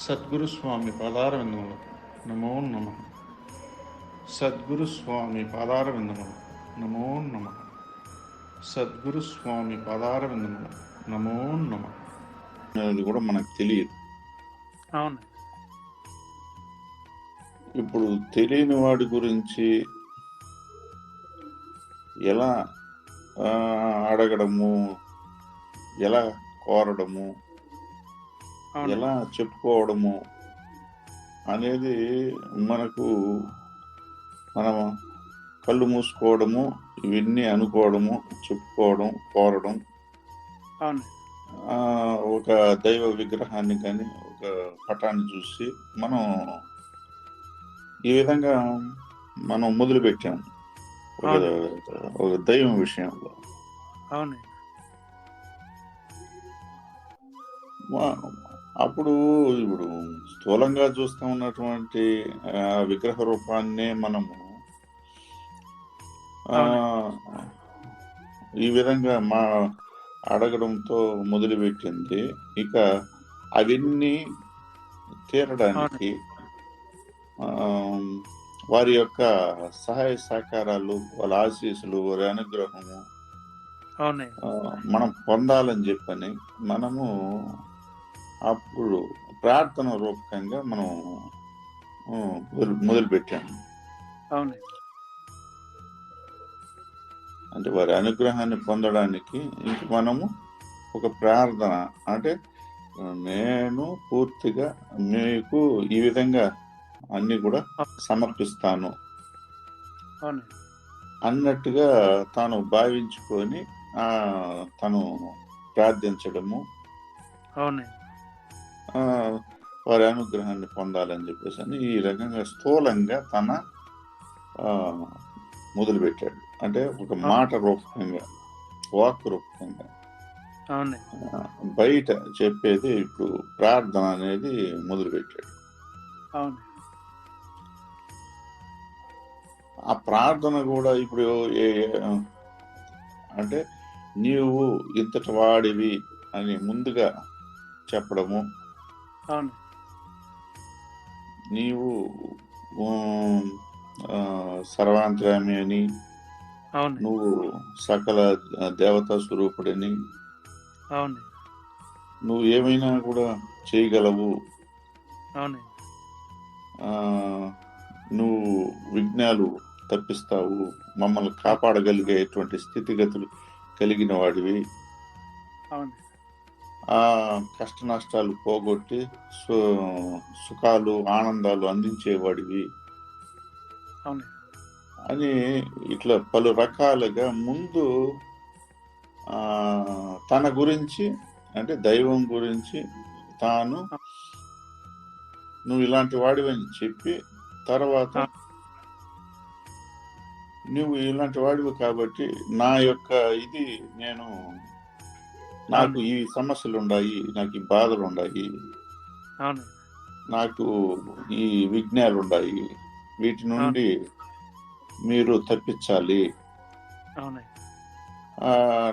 సద్గురు స్వామి పాదారవిందములు. నమో నమ. సద్గురు స్వామి పాదారవిందములు. నమో నమ. సద్గురు స్వామి పాదారవిందములు. నమో నమ. అనేది కూడా మనకు తెలియదు. అవును. ఇప్పుడు తెలియని వాడి గురించి ఎలా అడగడము ఎలా కోరడము ఎలా చెప్పుకోవడము అనేది మనకు మనం కళ్ళు మూసుకోవడము ఇవన్నీ అనుకోవడము చెప్పుకోవడం కోరడం. ఒక దైవ విగ్రహాన్ని కానీ ఒక పటాన్ని చూసి మనం ఈ విధంగా మనం మొదలుపెట్టాం ఒక ఒక దైవం విషయంలో. అవును. అప్పుడు ఇప్పుడు స్థూలంగా చూస్తూ ఉన్నటువంటి విగ్రహ రూపాన్నే మనము ఈ విధంగా మా అడగడంతో మొదలుపెట్టింది. ఇక అవన్నీ తీరడానికి వారి యొక్క సహాయ సహకారాలు వాళ్ళ ఆశీస్సులు వారి అనుగ్రహము మనం పొందాలని చెప్పని మనము అప్పుడు ప్రార్థన రూపకంగా మనం మొదలు మొదలు పెట్టాము అవును అంటే వారి అనుగ్రహాన్ని పొందడానికి ఇంక మనము ఒక ప్రార్థన అంటే నేను పూర్తిగా మీకు ఈ విధంగా అన్ని కూడా సమర్పిస్తాను. అన్నట్టుగా తాను భావించుకొని తను ప్రార్థించడము. అవును ఆ, వారి అనుగ్రహాన్ని పొందాలని చెప్పేసి అని ఈ రకంగా స్థూలంగా తన మొదలుపెట్టాడు. అంటే ఒక మాట రూపకంగా వాక్ రూపకంగా బయట చెప్పేది ఇప్పుడు ప్రార్థన అనేది మొదలుపెట్టాడు. ఆ ప్రార్థన కూడా ఇప్పుడు ఏ- అంటే నీవు ఇంతటి వాడివి అని ముందుగా చెప్పడము అవును. నీవు సర్వాంతర్యామి అని అవును. నువ్వు సకల దేవతా స్వరూపుడని అవును. నువ్వు ఏమైనా కూడా చేయగలవు. అవును. నువ్వు విఘ్నాలు తప్పిస్తావు. మమ్మల్ని కాపాడగలిగేటువంటి స్థితిగతులు కలిగిన వాడివి. అవును. కష్ట నష్టాలు పోగొట్టి సు- సుఖాలు ఆనందాలు అందించేవాడివి. అని ఇట్లా పలు రకాలుగా ముందు తన గురించి అంటే దైవం గురించి తాను నువ్వు ఇలాంటి వాడివని చెప్పి తర్వాత నువ్వు ఇలాంటి వాడివి కాబట్టి నా యొక్క ఇది నేను నాకు ఈ సమస్యలు ఉన్నాయి నాకు ఈ బాధలు ఉన్నాయి అవును. నాకు ఈ విఘ్నాలు ఉన్నాయి వీటి నుండి మీరు తప్పించాలి.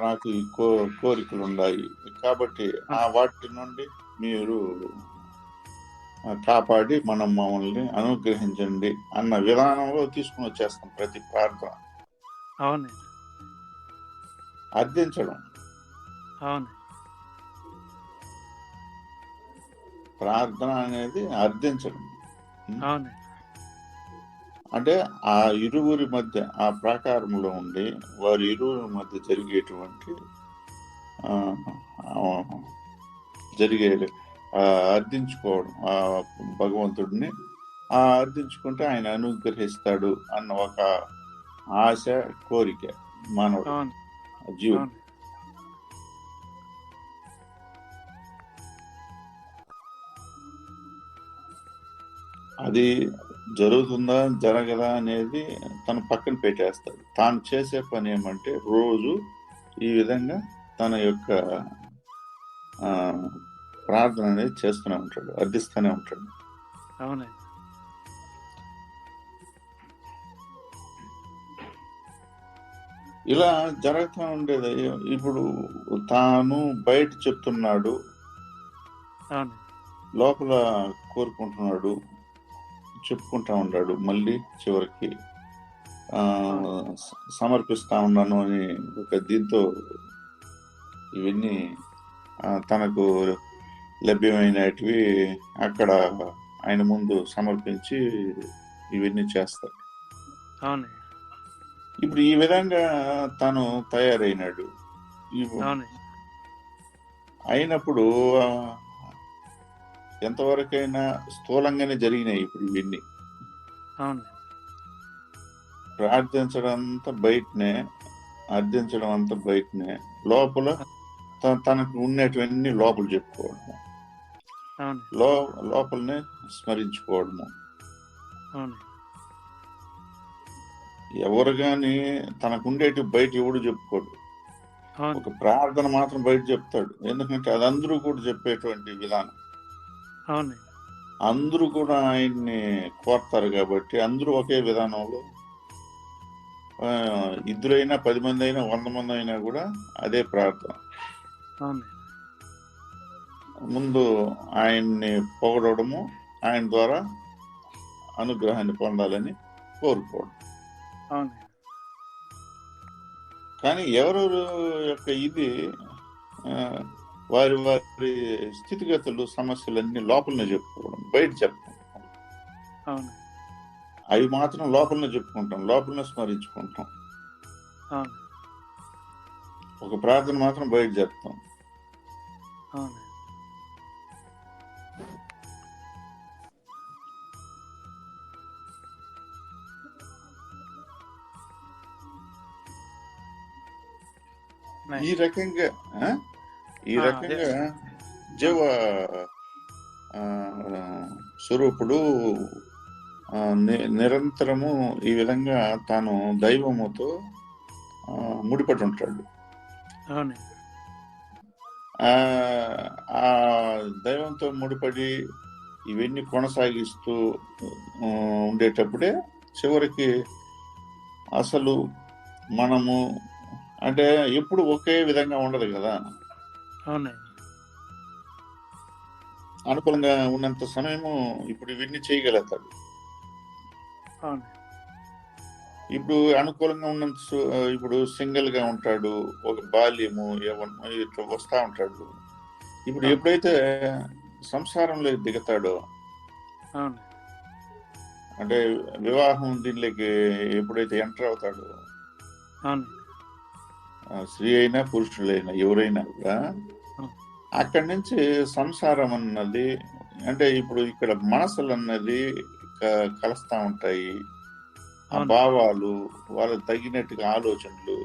నాకు ఈ కో కోరికలు ఉన్నాయి కాబట్టి ఆ వాటి నుండి మీరు కాపాడి మనం మమ్మల్ని అనుగ్రహించండి అన్న విధానంలో తీసుకుని వచ్చేస్తాం ప్రతి ప్రార్థన. అర్థించడం. అవును. ప్రార్థన అనేది అర్థించడం. అవును. అంటే ఆ ఇరువురి మధ్య ఆ ప్రాకారంలో ఉండి వారి ఇరువురి మధ్య జరిగేటువంటి జరిగే అర్థించుకోవడం ఆ భగవంతుడిని ఆ అర్థించుకుంటే ఆయన అనుగ్రహిస్తాడు అన్న ఒక ఆశ కోరిక మానవుడు అవును. జీవుడు అది జరుగుతుందా జరగదా అనేది తను పక్కన పెట్టేస్తాడు. తాను చేసే పని ఏమంటే రోజు ఈ విధంగా తన యొక్క ప్రార్థన అనేది చేస్తూనే ఉంటాడు అర్థిస్తూనే ఉంటాడు. ఇలా జరుగుతూ ఉండేది. ఇప్పుడు తాను బయట చెప్తున్నాడు. లోపల కోరుకుంటున్నాడు. చెప్పుకుంటా ఉన్నాడు. మళ్ళీ చివరికి సమర్పిస్తా ఉన్నాను అని ఒక దీంతో ఇవన్నీ తనకు లభ్యమైనటివి అక్కడ ఆయన ముందు సమర్పించి ఇవన్నీ చేస్తాడు. ఇప్పుడు ఈ విధంగా తను తయారైనాడు. అయినప్పుడు ఎంతవరకైనా స్థూలంగానే జరిగినాయి ఇప్పుడు ఇవన్నీ. ప్రార్థించడం అంతా బయటనే అర్థించడం అంతా బయటనే. లోపల తనకు ఉన్నటువన్నీ లోపల చెప్పుకోవడము. లో లోపలనే స్మరించుకోవడము. ఎవరు కానీ తనకు ఉండేటి బయట ఎవడు చెప్పుకోడు. ఒక ప్రార్థన మాత్రం బయట చెప్తాడు. ఎందుకంటే అది అందరూ కూడా చెప్పేటువంటి విధానం. అవునండి. అందరూ కూడా ఆయన్ని కోరుతారు కాబట్టి అందరూ ఒకే విధానంలో ఇద్దరైనా పది మంది అయినా వంద మంది అయినా కూడా అదే ప్రార్థన. ముందు ఆయన్ని పొగడము ఆయన ద్వారా అనుగ్రహాన్ని పొందాలని కోరుకోవడం. కానీ ఎవరెవరు యొక్క ఇది వారి వారి స్థితిగతులు సమస్యలన్నీ లోపలనే చెప్పుకోవడం బయట చెప్పుకుంటాం. అవి మాత్రం లోపలనే చెప్పుకుంటాం లోపలనే స్మరించుకుంటాం. ఒక ప్రార్థన మాత్రం బయట చెప్తాం. ఈ రకంగా? ఈ రకంగా జీవ స్వరూపుడు నిరంతరము ఈ విధంగా తాను దైవముతో ముడిపడి ఉంటాడు ఆ దైవంతో ముడిపడి ఇవన్నీ కొనసాగిస్తూ ఉండేటప్పుడే చివరికి అసలు మనము అంటే ఎప్పుడు ఒకే విధంగా ఉండదు కదా. అవునండి. అనుకూలంగా ఉన్నంత సమయము ఇప్పుడు ఇవన్నీ చేయగలుగుతాడు అవునండి ఇప్పుడు అనుకూలంగా ఉన్నంత ఇప్పుడు సింగిల్గా ఉంటాడు ఒక బాల్యము ఇట్లా వస్తా ఉంటాడు. ఇప్పుడు ఎప్పుడైతే సంసారంలో దిగుతాడో అంటే వివాహం దీనిలోకి ఎప్పుడైతే ఎంటర్ అవుతాడో స్త్రీ అయినా పురుషులైనా ఎవరైనా కూడా అక్కడి నుంచి సంసారం అన్నది అంటే ఇప్పుడు ఇక్కడ మనసులు అన్నది కలుస్తా ఉంటాయి. ఆ. భావాలు వాళ్ళకి తగినట్టుగా ఆలోచనలు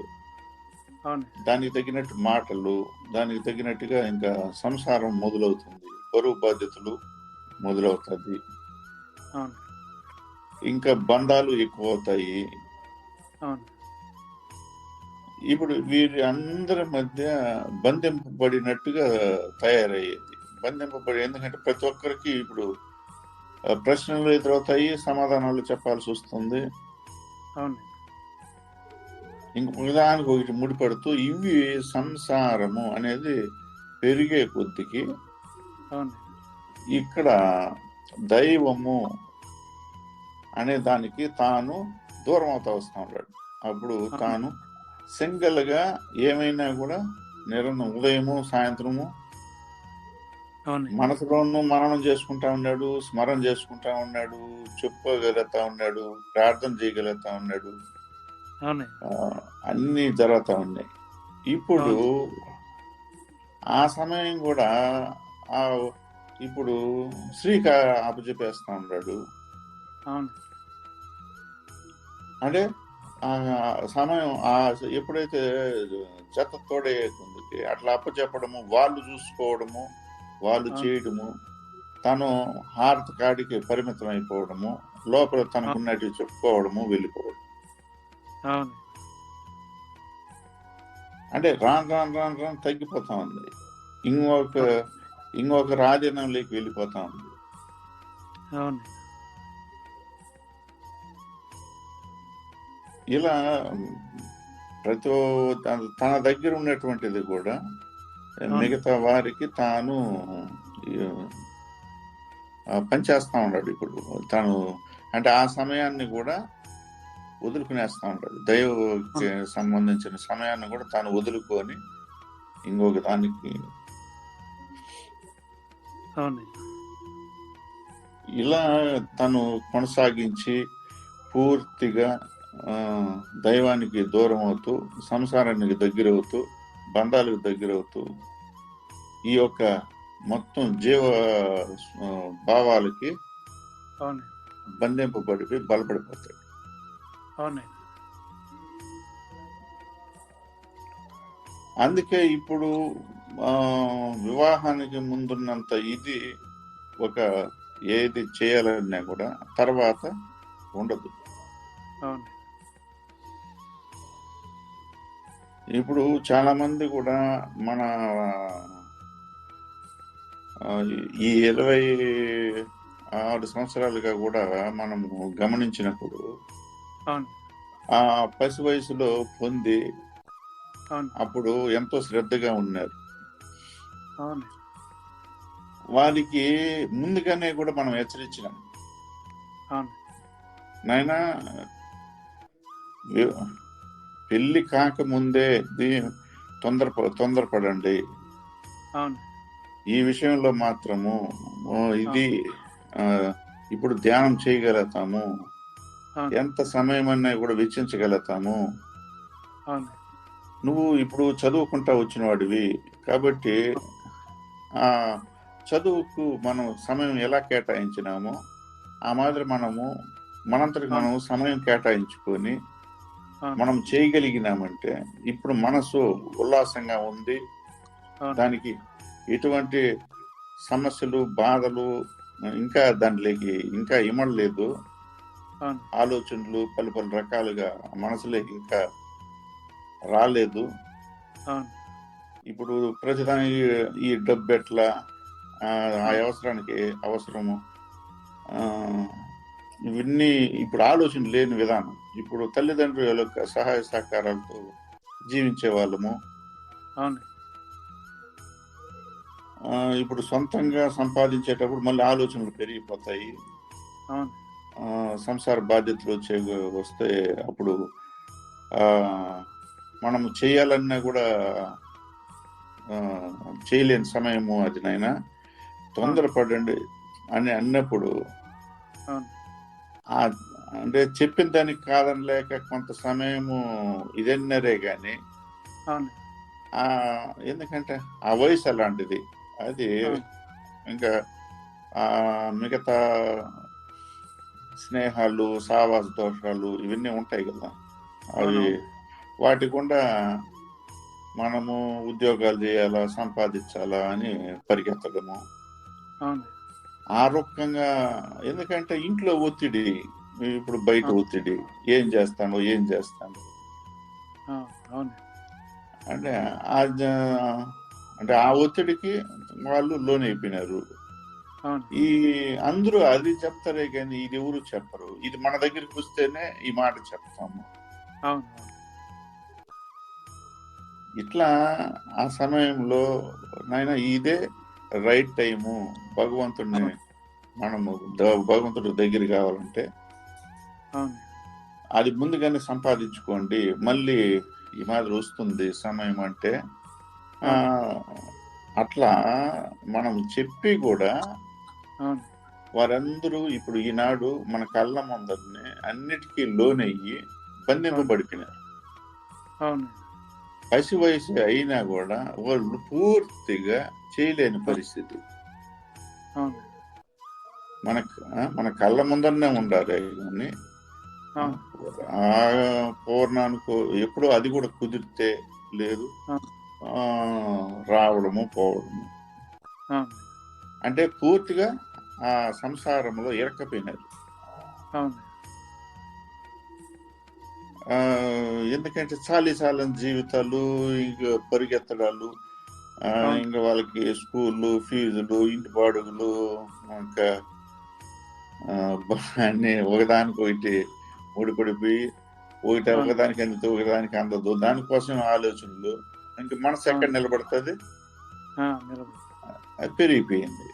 దానికి తగినట్టు మాటలు దానికి తగినట్టుగా ఇంకా సంసారం మొదలవుతుంది. బరువు బాధ్యతలు మొదలవుతుంది ఇంకా బంధాలు ఎక్కువ అవుతాయి ఇప్పుడు వీరి అందరి మధ్య బంధింపబడినట్టుగా తయారయ్యేది. బంధింపబడి ఎందుకంటే ప్రతి ఒక్కరికి ఇప్పుడు ప్రశ్నలు ఎదురవుతాయి సమాధానాలు చెప్పాల్సి వస్తుంది. ఇంకొక దానికి ఒకటి ముడిపడుతూ ఇవి సంసారము అనేది పెరిగే కొద్దికి ఇక్కడ దైవము అనే దానికి తాను దూరం అవుతా వస్తా ఉన్నాడు. అప్పుడు తాను సింగిల్గా ఏమైనా కూడా నిరంతరం ఉదయము సాయంత్రము మనసులోనూ మననం చేసుకుంటా ఉన్నాడు స్మరణ చేసుకుంటా ఉన్నాడు చెప్పుకోగలుగుతా ఉన్నాడు ప్రార్థన చేయగలుగుతా ఉన్నాడు. అన్నీ జరుగుతూ ఉన్నాయి. ఇప్పుడు ఆ సమయం కూడా ఆ ఇప్పుడు శ్రీక అప్పచెప్పేస్తా ఉన్నాడు. అంటే సమయం ఆ ఎప్పుడైతే జత తోడే కొందికి అట్లా అప్పచెప్పడము వాళ్ళు చూసుకోవడము వాళ్ళు. చేయడము తను హారతి కాడికి పరిమితం అయిపోవడము లోపల తనకున్నట్టు చెప్పుకోవడము వెళ్ళిపోవడం అవును. అంటే రాను రాను రాను రాను తగ్గిపోతా ఉంది. ఇంకొక ఇంకొక రాజీనంలోకి వెళ్ళిపోతా ఉంది. అవును. ఇలా ప్రతి తన- దగ్గర ఉన్నటువంటిది కూడా మిగతా వారికి తాను పనిచేస్తా ఉన్నాడు ఇప్పుడు. తను అంటే ఆ సమయాన్ని కూడా వదులుకునేస్తా ఉంటాడు దైవకి సంబంధించిన సమయాన్ని కూడా తాను వదులుకొని ఇంకొక దానికి ఇలా తను కొనసాగించి పూర్తిగా దైవానికి దూరం అవుతూ సంసారానికి దగ్గరవుతూ బంధాలకు దగ్గరవుతూ ఈ యొక్క మొత్తం జీవ భావాలకి అవును బంధింపబడిపోయి బలపడిపోతాడు. అందుకే ఇప్పుడు వివాహానికి ముందున్నంత ఇది ఒక ఏది చేయాలన్నా కూడా తర్వాత ఉండదు. అవును ఇప్పుడు చాలా మంది కూడా మన ఈ ఇరవై ఆరు సంవత్సరాలుగా కూడా మనము గమనించినప్పుడు ఆ పసి వయసులో పొంది అప్పుడు ఎంతో శ్రద్ధగా ఉన్నారు. వారికి ముందుగానే కూడా మనం హెచ్చరించినాం. నాయనా పెళ్ళి కాకముందే తొందర తొందరపడండి. ఈ విషయంలో మాత్రము ఇది ఇప్పుడు ధ్యానం చేయగలుగుతాము. ఎంత సమయం అన్నా కూడా వెచ్చించగలుగుతాము. నువ్వు ఇప్పుడు చదువుకుంటా వచ్చిన వాడివి కాబట్టి ఆ చదువుకు మనం సమయం ఎలా కేటాయించినామో ఆ మాదిరి మనము మనంతటికి మనం సమయం కేటాయించుకొని మనం చేయగలిగినామంటే ఇప్పుడు మనసు ఉల్లాసంగా ఉంది. దానికి ఎటువంటి సమస్యలు బాధలు ఇంకా దాంట్లోకి ఇంకా ఇమడలేదు ఆలోచనలు పలు పలు రకాలుగా మనసులోకి ఇంకా రాలేదు. ఇప్పుడు ప్రతిదానికి ఈ డబ్బు ఎట్లా ఆ అవసరానికి అవసరము ఇవన్నీ ఇప్పుడు ఆలోచన లేని విధానం. ఇప్పుడు తల్లిదండ్రుల యొక్క సహాయ సహకారాలతో జీవించే వాళ్ళము. ఇప్పుడు సొంతంగా సంపాదించేటప్పుడు మళ్ళీ ఆలోచనలు పెరిగిపోతాయి. సంసార బాధ్యతలు వచ్చే వస్తే అప్పుడు మనం చేయాలన్నా కూడా చేయలేని సమయము అది నైనా తొందరపడండి అని అన్నప్పుడు అంటే చెప్పిన దానికి కాదనలేక కొంత సమయము ఇదన్నరే ఆ ఎందుకంటే ఆ వయసు అలాంటిది. అది. ఇంకా ఆ మిగతా స్నేహాలు సావాస దోషాలు ఇవన్నీ ఉంటాయి కదా. అవి. వాటి గుండా మనము ఉద్యోగాలు చేయాలా సంపాదించాలా అని పరిగెత్తడము. అవును. ఆ రకంగా ఎందుకంటే ఇంట్లో ఒత్తిడి ఇప్పుడు బయట. ఒత్తిడి ఏం చేస్తాను ఏం చేస్తాను. అంటే అంటే ఆ ఒత్తిడికి వాళ్ళు లోన్ అయిపోయినారు ఈ అందరూ అది చెప్తారే కానీ ఇది ఎవరు చెప్పరు. ఇది మన దగ్గరికి వస్తేనే ఈ మాట చెప్తాము. అవును ఇట్లా ఆ సమయంలో నాయన ఇదే రైట్ టైము. భగవంతుడిని మనము భగవంతుడి దగ్గర కావాలంటే అది ముందుగానే సంపాదించుకోండి. మళ్ళీ ఈ మాదిరి వస్తుంది సమయం అంటే అట్లా మనం చెప్పి కూడా వారందరూ ఇప్పుడు ఈనాడు మన కళ్ళ ముందరిని అన్నిటికీ లోనయ్యి బంధింపబడిపోయినారు. పసి వయసు అయినా కూడా వాళ్ళు పూర్తిగా చేయలేని పరిస్థితి. మన మన కళ్ళ ముందరనే ఉండాలి కానీ ఆ. పూర్ణానికి ఎప్పుడో అది కూడా కుదిరితే లేదు. రావడము పోవడము. అంటే పూర్తిగా ఆ సంసారంలో ఇరక్కపోయినారు. ఆ, ఎందుకంటే చాలి చాలని జీవితాలు ఇంకా పరిగెత్తడాలు. ఇంకా వాళ్ళకి స్కూళ్ళు ఫీజులు ఇంటి బాడుగులు ఇంకా అన్ని ఒకదానికి ఒకటి ముడిపడిపోయి ఒకటి. ఒకదానికి అందుతుంది ఒకదానికి అందదు. దానికోసం ఆలోచనలు ఇంకా మనసు ఎక్కడ. నిలబడుతుంది? అది పెరిగిపోయింది.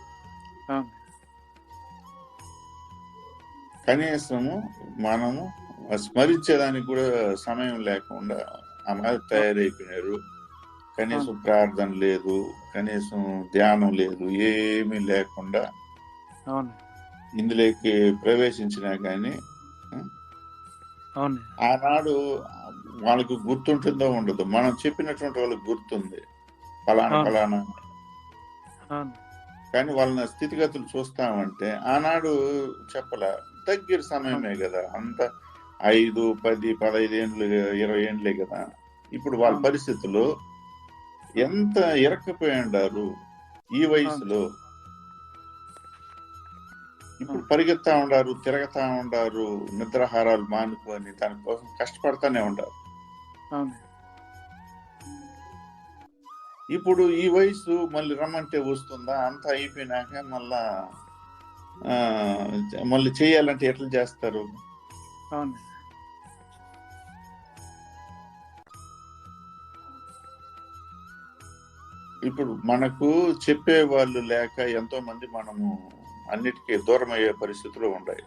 కనీసము మనము స్మరించేదానికి కూడా సమయం లేకుండా అమ్మాయి తయారైపోయినారు. కనీసం ప్రార్థన లేదు కనీసం ధ్యానం లేదు ఏమీ లేకుండా ఇందులోకి ప్రవేశించినా కానీ ఆనాడు వాళ్ళకి గుర్తుంటుందో ఉండదు. మనం చెప్పినటువంటి వాళ్ళకి గుర్తుంది. ఫలానా. ఫలానా కానీ వాళ్ళ స్థితిగతులు చూస్తామంటే ఆనాడు చెప్పలే దగ్గర సమయమే కదా. అంత ఐదు పది పదహైదు ఏండ్లు ఇరవై ఏండ్లే కదా. ఇప్పుడు వాళ్ళ. పరిస్థితులు ఎంత ఇరక్కపోయి ఉండారు ఈ వయసులో? ఇప్పుడు. పరిగెత్తా ఉండారు తిరగతా ఉండారు నిద్రాహారాలు మానుకొని దానికోసం కష్టపడతానే ఉండారు. అవును. ఇప్పుడు ఈ వయసు మళ్ళీ రమ్మంటే వస్తుందా? అంతా అయిపోయినాక మళ్ళా మళ్ళీ చేయాలంటే ఎట్లా చేస్తారు? అవును. ఇప్పుడు మనకు చెప్పే వాళ్ళు లేక ఎంతో మంది మనము అన్నిటికీ దూరం అయ్యే పరిస్థితులు ఉన్నాయి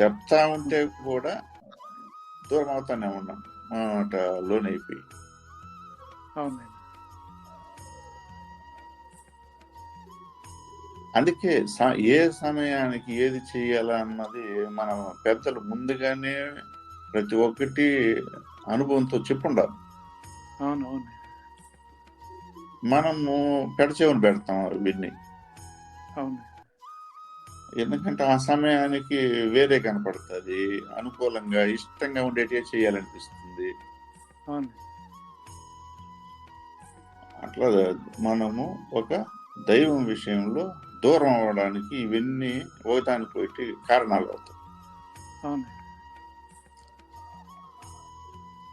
చెప్తా ఉంటే కూడా దూరం అవుతానే ఉన్నాం మాట లోనైపోయి అవును అందుకే ఏ సమయానికి ఏది చేయాలా అన్నది మన పెద్దలు ముందుగానే ప్రతి ఒక్కటి అనుభవంతో చెప్పుండాలి. మనము పెడచెవిని పెడతాం వీటిని అవును. ఎందుకంటే ఆ సమయానికి వేరే కనపడుతుంది. అనుకూలంగా ఇష్టంగా ఉండేటే చేయాలనిపిస్తుంది. అట్లా మనము ఒక దైవం విషయంలో దూరం అవడానికి ఇవన్నీ ఒకదానికి ఒకటి కారణాలు అవుతాయి.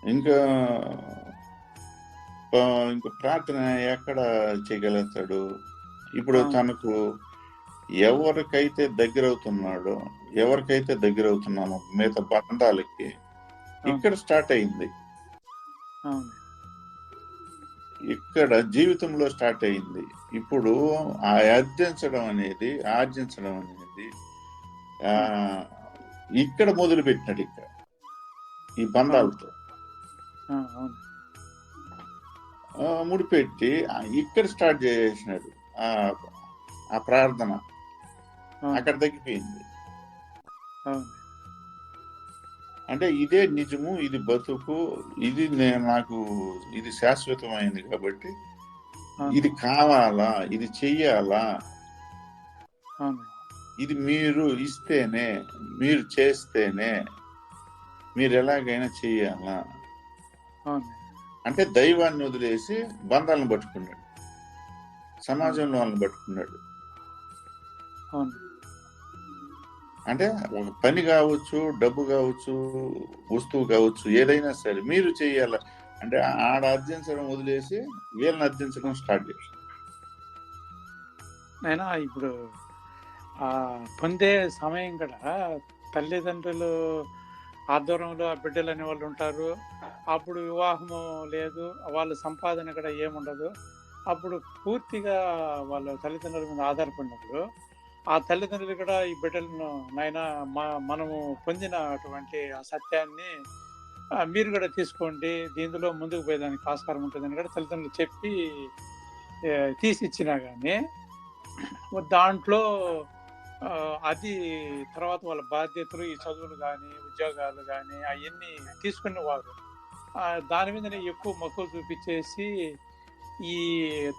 ఇంకా ఇంకా ప్రార్థన ఎక్కడ చేయగలుగుతాడు? ఇప్పుడు. తనకు ఎవరికైతే దగ్గర అవుతున్నాడో ఎవరికైతే దగ్గర అవుతున్నామో మిగతా బంధాలకి ఇక్కడ స్టార్ట్ అయింది. ఇక్కడ జీవితంలో స్టార్ట్ అయింది. ఇప్పుడు ఆ అర్జించడం అనేది ఆర్జించడం అనేది ఆ ఇక్కడ మొదలు పెట్టినాడు ఇక్కడ ఈ బంధాలతో. ముడిపెట్టి ఇక్కడ స్టార్ట్ చేసినాడు ఆ ప్రార్థన. అక్కడ తగ్గిపోయింది అంటే ఇదే నిజము ఇది బతుకు ఇది నేను నాకు ఇది శాశ్వతమైంది కాబట్టి ఇది కావాలా ఇది చెయ్యాలా? ఇది మీరు ఇస్తేనే మీరు చేస్తేనే మీరు ఎలాగైనా చెయ్యాలా? అంటే దైవాన్ని వదిలేసి బంధాలను పట్టుకున్నాడు. సమాజంలో వాళ్ళని పట్టుకున్నాడు. అంటే ఒక పని కావచ్చు డబ్బు కావచ్చు వస్తువు కావచ్చు ఏదైనా సరే మీరు చేయాలి అంటే ఆడ అర్జించడం వదిలేసి వీళ్ళని అర్జించడం స్టార్ట్ చేశారు. నైనా ఇప్పుడు ఆ పొందే సమయం కూడా తల్లిదండ్రులు ఆధ్వర్యంలో ఆ బిడ్డలు అనే వాళ్ళు ఉంటారు. అప్పుడు వివాహము లేదు వాళ్ళ సంపాదన కూడా ఏముండదు. అప్పుడు పూర్తిగా వాళ్ళ తల్లిదండ్రుల మీద ఆధారపడినప్పుడు ఆ తల్లిదండ్రులు కూడా ఈ బిడ్డలను నాయన మా మనము పొందిన అటువంటి ఆ సత్యాన్ని మీరు కూడా తీసుకోండి. దీనిలో ముందుకు పోయేదానికి ఆస్కారం ఉంటుందని కూడా తల్లిదండ్రులు చెప్పి తీసిచ్చినా తీసి ఇచ్చినా కానీ దాంట్లో అది తర్వాత వాళ్ళ బాధ్యతలు ఈ చదువులు కానీ ఉద్యోగాలు కానీ అవన్నీ తీసుకునేవారు దాని మీదనే ఎక్కువ మక్కువ చూపించేసి ఈ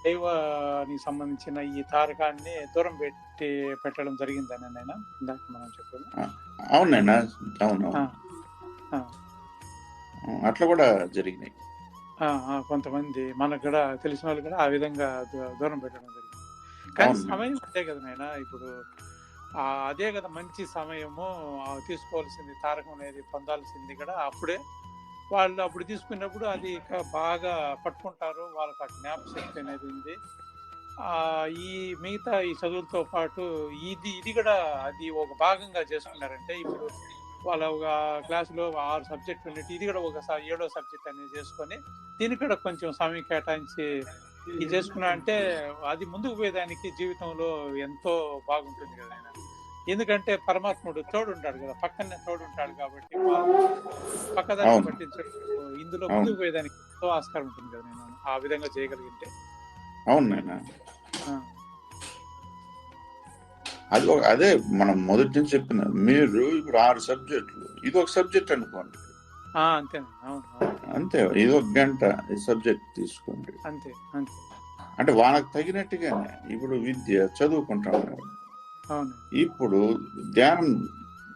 దైవానికి సంబంధించిన ఈ తారకాన్ని దూరం పెట్టి పెట్టడం జరిగిందని నేను ఇందాక మనం చెప్పాము. అవునైనా అవును అట్లా కూడా జరిగినాయి. కొంతమంది మనకు కూడా తెలిసిన వాళ్ళు కూడా ఆ విధంగా దూరం పెట్టడం జరిగింది. కానీ. సమయం అంతే కదా నాయన. ఇప్పుడు అదే కదా మంచి సమయము తీసుకోవాల్సింది తారకం అనేది పొందాల్సింది కూడా అప్పుడే వాళ్ళు అప్పుడు తీసుకున్నప్పుడు అది బాగా పట్టుకుంటారు. వాళ్ళకి ఆ జ్ఞాపశక్తి అనేది ఉంది. ఈ మిగతా ఈ చదువులతో పాటు ఇది ఇది కూడా అది ఒక భాగంగా చేసుకున్నారంటే ఇప్పుడు వాళ్ళ ఒక క్లాసులో ఆరు సబ్జెక్టులు ఉన్నట్టు ఇది కూడా ఒక ఏడో సబ్జెక్ట్ అనేది చేసుకొని దీనికి కూడా కొంచెం సమయం కేటాయించి ఇది చేసుకున్నా అంటే అది ముందుకు పోయేదానికి జీవితంలో ఎంతో బాగుంటుంది కదా. ఆయన ఎందుకంటే పరమాత్ముడు తోడు ఉంటాడు కదా పక్కనే తోడు ఉంటాడు కాబట్టి పక్కదాన్ని. పట్టించడం. ఇందులో. ముందుకు పోయేదానికి ఎంతో ఆస్కారం ఉంటుంది కదా నేను ఆ విధంగా చేయగలిగితే అవును అది ఒక అదే మనం మొదటి నుంచి చెప్పిన మీరు ఇప్పుడు ఆరు సబ్జెక్టులు ఇది ఒక సబ్జెక్ట్ అనుకోండి. అవును అంతే ఇది ఒక గంట ఈ సబ్జెక్ట్ తీసుకోండి. అంతే అంతే. అంటే వాళ్ళకి తగినట్టుగానే ఇప్పుడు విద్య చదువుకుంటాం ఇప్పుడు ధ్యానం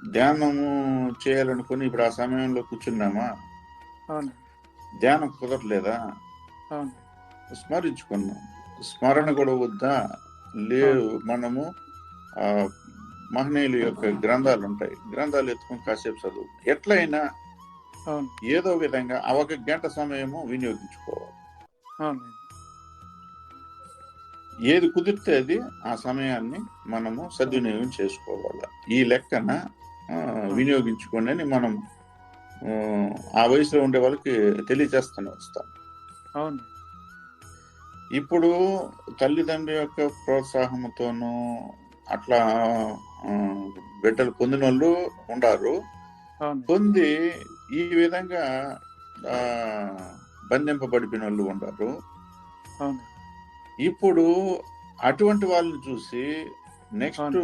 ధ్యానము చేయాలనుకుని ఇప్పుడు ఆ సమయంలో కూర్చున్నామా? ధ్యానం కుదరలేదా? స్మరించుకున్నాం. స్మరణ కూడా వద్దా? లేవు. మనము ఆ మహనీయుల యొక్క గ్రంథాలు ఉంటాయి. గ్రంథాలు ఎత్తుకొని కాసేపు చదువు. ఎట్లయినా ఏదో విధంగా ఆ ఒక గంట సమయము వినియోగించుకోవాలి. ఏది కుదిరితే అది ఆ సమయాన్ని మనము సద్వినియోగం చేసుకోవాలి. ఈ లెక్కన అని మనం ఆ, వయసులో ఉండే వాళ్ళకి తెలియజేస్తూనే వస్తాం. అవును. ఇప్పుడు తల్లిదండ్రుల యొక్క ప్రోత్సాహంతోనూ అట్లా బిడ్డలు పొందిన వాళ్ళు ఉండారు పొంది ఈ విధంగా బంధింపబడిపోయిన వాళ్ళు ఉండారు. అవును. ఇప్పుడు అటువంటి వాళ్ళని చూసి నెక్స్ట్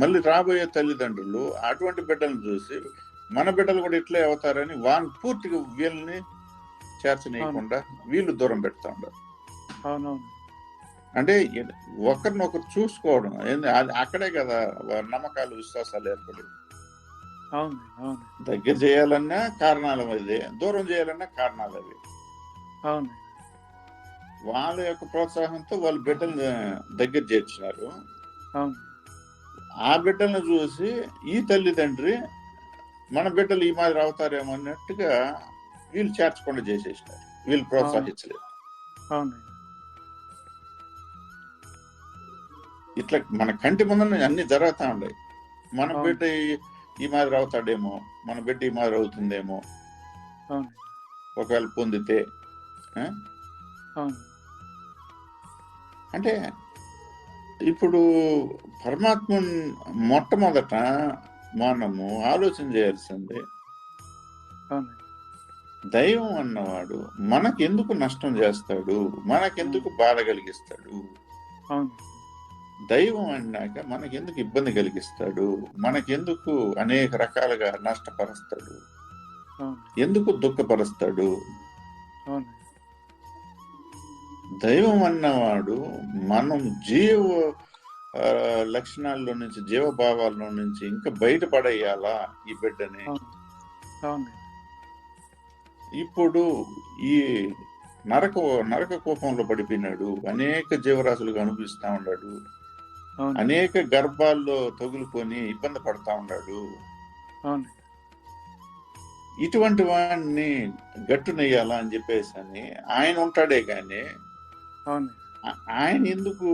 మళ్ళీ రాబోయే తల్లిదండ్రులు అటువంటి బిడ్డలను చూసి మన బిడ్డలు కూడా ఇట్లే అవుతారని వాళ్ళని పూర్తిగా వీళ్ళని చేర్చనీయకుండా వీళ్ళు దూరం పెడతా అవునవును. అంటే ఒకరినొకరు చూసుకోవడం ఏంది- అది అక్కడే కదా నమ్మకాలు విశ్వాసాలు ఏర్పడి దగ్గర చేయాలన్నా కారణాలు అవి దూరం చేయాలన్నా కారణాలు అవి అవును. వాళ్ళ యొక్క ప్రోత్సాహంతో వాళ్ళ బిడ్డల్ని దగ్గర చేర్చినారు. ఆ బిడ్డలను చూసి ఈ తల్లిదండ్రి మన బిడ్డలు ఈ మాదిరి అవుతారేమో అన్నట్టుగా వీళ్ళు చేర్చకుండా చేసేసినారు. వీళ్ళు ప్రోత్సహించలేదు. ఇట్లా మన కంటి ముందర అన్ని జరుగుతూ ఉన్నాయి. మన. బిడ్డ ఈ- మాదిరి అవుతాడేమో మన బిడ్డ ఈ మాదిరి అవుతుందేమో ఒకవేళ పొందితే? అవును. అంటే ఇప్పుడు పరమాత్మ మొట్టమొదట మనము ఆలోచన చేయాల్సింది దైవం అన్నవాడు మనకెందుకు నష్టం చేస్తాడు? మనకెందుకు బాధ కలిగిస్తాడు? దైవం అన్నాక మనకెందుకు ఇబ్బంది కలిగిస్తాడు? మనకెందుకు అనేక రకాలుగా నష్టపరుస్తాడు? ఎందుకు దుఃఖపరుస్తాడు? దైవం అన్నవాడు మనం జీవ లక్షణాల్లో నుంచి జీవభావాల్లో నుంచి ఇంకా బయటపడేయాలా ఈ బిడ్డని? ఇప్పుడు ఈ నరక నరక కోపంలో పడిపోయినాడు. అనేక జీవరాశులుగా అనిపిస్తా ఉన్నాడు. అనేక గర్భాల్లో తగులుకొని ఇబ్బంది పడతా ఉన్నాడు. ఇటువంటి వాడిని గట్టునెయ్యాలా అని చెప్పేసి అని ఆయన ఉంటాడే కానీ అవును. ఆయన ఎందుకు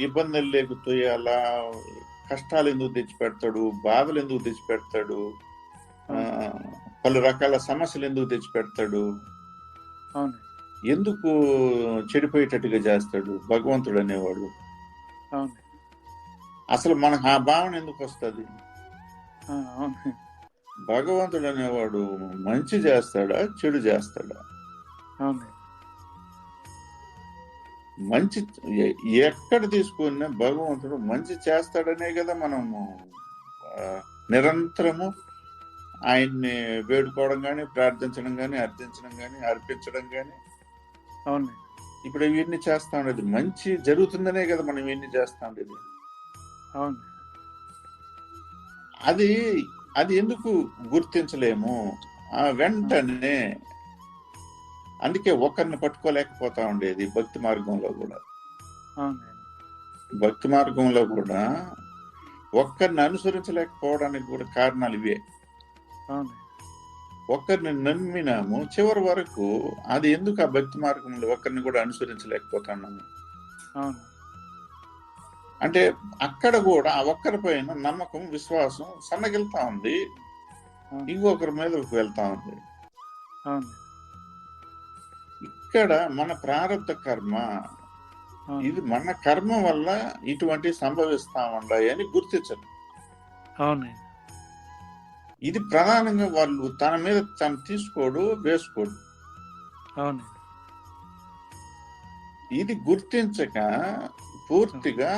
ఇబ్బందులు లేకు తోయాలా కష్టాలు ఎందుకు తెచ్చిపెడతాడు బాధలు ఎందుకు తెచ్చిపెడతాడు పలు రకాల సమస్యలు ఎందుకు తెచ్చిపెడతాడు? అవును. ఎందుకు చెడిపోయేటట్టుగా చేస్తాడు భగవంతుడు అనేవాడు? అవును. అసలు మనకు ఆ భావన ఎందుకు వస్తుంది? భగవంతుడు అనేవాడు మంచి చేస్తాడా చెడు చేస్తాడా? అవును. మంచి ఎక్కడ తీసుకున్నా భగవంతుడు మంచి చేస్తాడనే కదా మనము నిరంతరము ఆయన్ని వేడుకోవడం కానీ ప్రార్థించడం కానీ అర్థించడం కానీ అర్పించడం కానీ అవును ఇప్పుడు ఇవన్నీ చేస్తా ఉండేది. మంచి జరుగుతుందనే కదా మనం ఇవన్నీ చేస్తా ఉండేది. అవును అది అది ఎందుకు గుర్తించలేము? ఆ వెంటనే అందుకే ఒకరిని పట్టుకోలేకపోతా ఉండేది భక్తి మార్గంలో కూడా. భక్తి మార్గంలో కూడా ఒక్కరిని అనుసరించలేకపోవడానికి కూడా కారణాలు ఇవే. ఒక్కరిని నమ్మినాము చివరి వరకు అది ఎందుకు ఆ భక్తి మార్గంలో ఒక్కరిని కూడా అనుసరించలేకపోతున్నాము? అంటే అక్కడ కూడా ఆ ఒక్కరి పైన నమ్మకం విశ్వాసం సన్నగిల్తా ఉంది. ఇంకొకరి మీద వెళ్తా ఉంది. ఇక్కడ మన ప్రారంభ కర్మ ఇది మన కర్మ వల్ల ఇటువంటి సంభవిస్తా ఉన్నాయి అని గుర్తించరు అవును ఇది ప్రధానంగా వాళ్ళు తన మీద తను తీసుకోడు వేసుకోడు. అవును ఇది గుర్తించక పూర్తిగా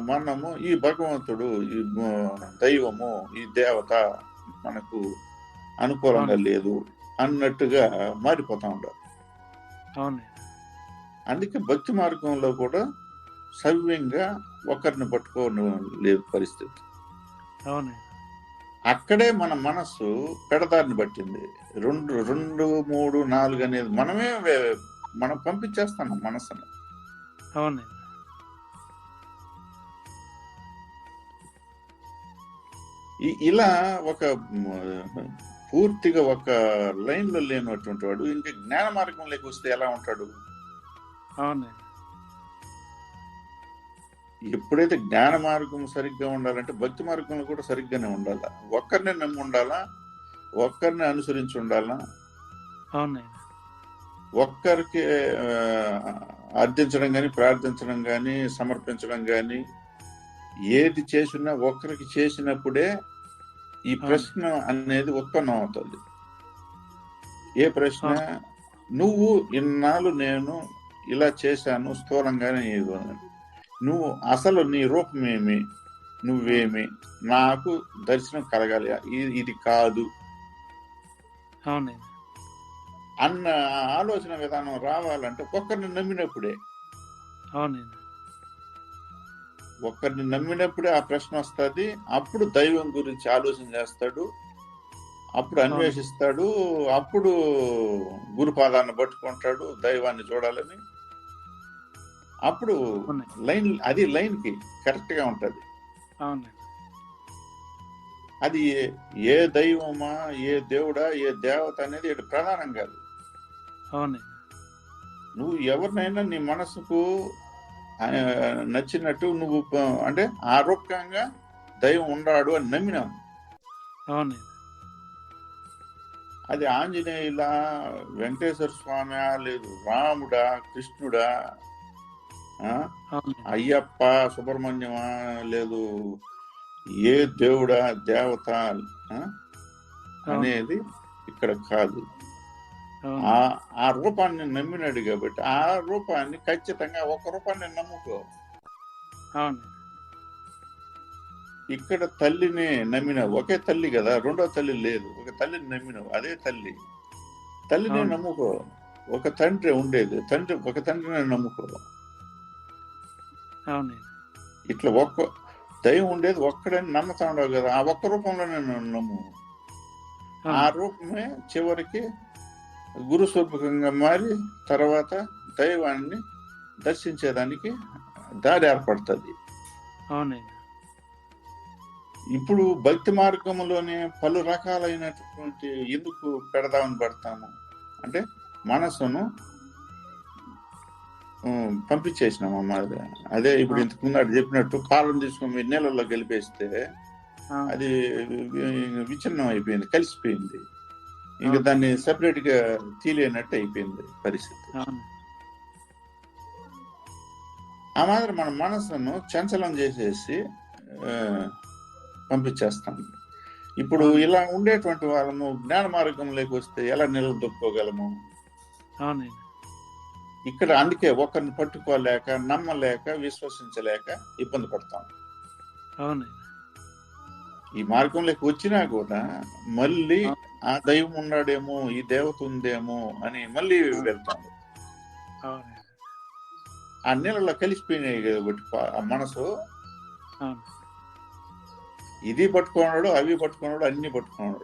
మనము ఈ భగవంతుడు ఈ దైవము ఈ దేవత మనకు అనుకూలంగా లేదు అన్నట్టుగా మారిపోతా అవును అందుకే భక్తి మార్గంలో కూడా సవ్యంగా ఒకరిని లేదు పరిస్థితి. అక్కడే మన మనస్సు పెడదారిని పట్టింది. రెండు రెండు మూడు నాలుగు అనేది మనమే మనం అవును ఈ- ఇలా ఒక పూర్తిగా ఒక లైన్లో లేనటువంటి వాడు ఇంకా జ్ఞాన మార్గంలోకి వస్తే ఎలా ఉంటాడు? ఎప్పుడైతే జ్ఞాన మార్గం సరిగ్గా ఉండాలంటే భక్తి మార్గంలో కూడా సరిగ్గానే ఉండాలా? ఒక్కరిని నమ్మి ఉండాలా? ఒక్కరిని అనుసరించి ఉండాలా? ఒక్కరికి అర్థించడం కానీ ప్రార్థించడం కానీ సమర్పించడం కానీ ఏది చేసినా ఒక్కరికి చేసినప్పుడే ఈ ప్రశ్న అనేది ఉత్పన్నం అవుతుంది. ఏ ప్రశ్న? నువ్వు ఇన్నాళ్ళు నేను ఇలా చేశాను స్థూలంగానే ఏదో. నువ్వు అసలు నీ రూపమేమి నువ్వేమి? నాకు దర్శనం కలగాలి. ఇది కాదు. అన్న ఆలోచన విధానం రావాలంటే ఒక్కరిని నమ్మినప్పుడే. అవును ఒక్కరిని నమ్మినప్పుడే ఆ ప్రశ్న వస్తుంది. అప్పుడు దైవం గురించి ఆలోచన చేస్తాడు. అప్పుడు అన్వేషిస్తాడు. అప్పుడు గురుపాదాన్ని పట్టుకుంటాడు. దైవాన్ని చూడాలని. అప్పుడు. లైన్ అది లైన్కి కరెక్ట్గా ఉంటది అది ఏ- దైవమా ఏ దేవుడా ఏ దేవత అనేది ఇక్కడ ప్రధానం కాదు. నువ్వు ఎవరినైనా నీ మనసుకు నచ్చినట్టు నువ్వు అంటే ఆరోగ్యంగా దైవం ఉన్నాడు అని నమ్మినావు అవును అది ఆంజనేయులా వెంకటేశ్వర స్వామి లేదు రాముడా కృష్ణుడా అయ్యప్ప సుబ్రహ్మణ్యమా లేదు ఏ దేవుడా దేవత అనేది ఇక్కడ కాదు. ఆ రూపాన్ని నమ్మినాడు కాబట్టి ఆ రూపాన్ని ఖచ్చితంగా ఒక రూపాన్ని నమ్ముకో. అవును. ఇక్కడ తల్లిని నమ్మిన ఒకే తల్లి కదా రెండో తల్లి లేదు. ఒక తల్లిని నమ్మినావు అదే తల్లి. తల్లిని. నమ్ముకో. ఒక తండ్రి ఉండేది తండ్రి ఒక తండ్రిని నమ్ముకో. ఇట్లా ఒక్క దైవం ఉండేది ఒక్కడని నమ్ముతా ఉండవు కదా ఆ ఒక్క రూపంలోనే నమ్ము. ఆ రూపమే చివరికి గురు స్వరూపకంగా మారి తర్వాత దైవాన్ని దర్శించేదానికి దారి ఏర్పడుతుంది. అవును ఇప్పుడు భక్తి మార్గంలోనే పలు రకాలైనటువంటి ఎందుకు పెడదామని పడతాము? అంటే మనసును ఉమ్, పంపించేసినాం అమ్మ. అది. ఇప్పుడు ఇంతకు ముందు అటు చెప్పినట్టు పాలను తీసుకొని నీళ్ళల్లో కలిపేస్తే అది విచ్ఛిన్నం అయిపోయింది కలిసిపోయింది. ఇంకా. దాన్ని సెపరేట్గా తీలేనట్టు అయిపోయింది పరిస్థితి. ఆ మాదిరి మన మనసును చంచలం చేసేసి పంపించేస్తాం. ఇప్పుడు ఇలా ఉండేటువంటి వాళ్ళము జ్ఞాన మార్గంలోకి వస్తే ఎలా నిలదొక్కోగలము ఇక్కడ అందుకే ఒకరిని పట్టుకోలేక నమ్మలేక విశ్వసించలేక ఇబ్బంది పడతాం. అవును ఈ మార్గంలోకి వచ్చినా కూడా మళ్ళీ ఆ. దైవం ఉన్నాడేమో ఈ దేవత ఉందేమో అని మళ్ళీ వెళ్తాం అవును. ఆ నీళ్ళలో కలిసిపోయినాయి కాబట్టి ఆ మనసు. ఇది పట్టుకున్నాడు అవి పట్టుకున్నాడు అన్ని పట్టుకున్నాడు.